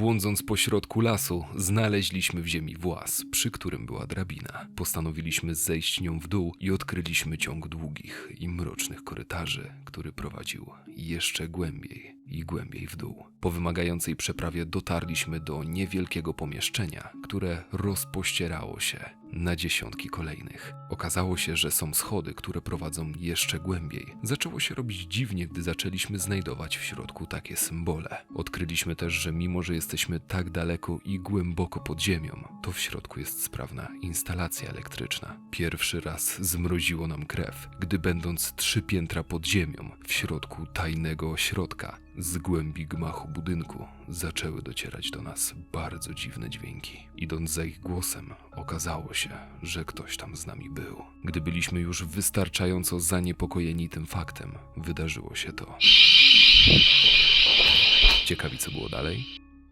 Błądząc po środku lasu, znaleźliśmy w ziemi włas, przy którym była drabina. Postanowiliśmy zejść nią w dół i odkryliśmy ciąg długich i mrocznych korytarzy, który prowadził jeszcze głębiej i głębiej w dół. Po wymagającej przeprawie dotarliśmy do niewielkiego pomieszczenia, które rozpościerało się na dziesiątki kolejnych. Okazało się, że są schody, które prowadzą jeszcze głębiej. Zaczęło się robić dziwnie, gdy zaczęliśmy znajdować w środku takie symbole. Odkryliśmy też, że mimo, że jesteśmy tak daleko i głęboko pod ziemią, to w środku jest sprawna instalacja elektryczna. Pierwszy raz zmroziło nam krew, gdy będąc trzy piętra pod ziemią, w środku tajnego ośrodka, z głębi gmachu budynku zaczęły docierać do nas bardzo dziwne dźwięki. Idąc za ich głosem, okazało się, że ktoś tam z nami był. Gdy byliśmy już wystarczająco zaniepokojeni tym faktem, wydarzyło się to. Ciekawi, co było dalej?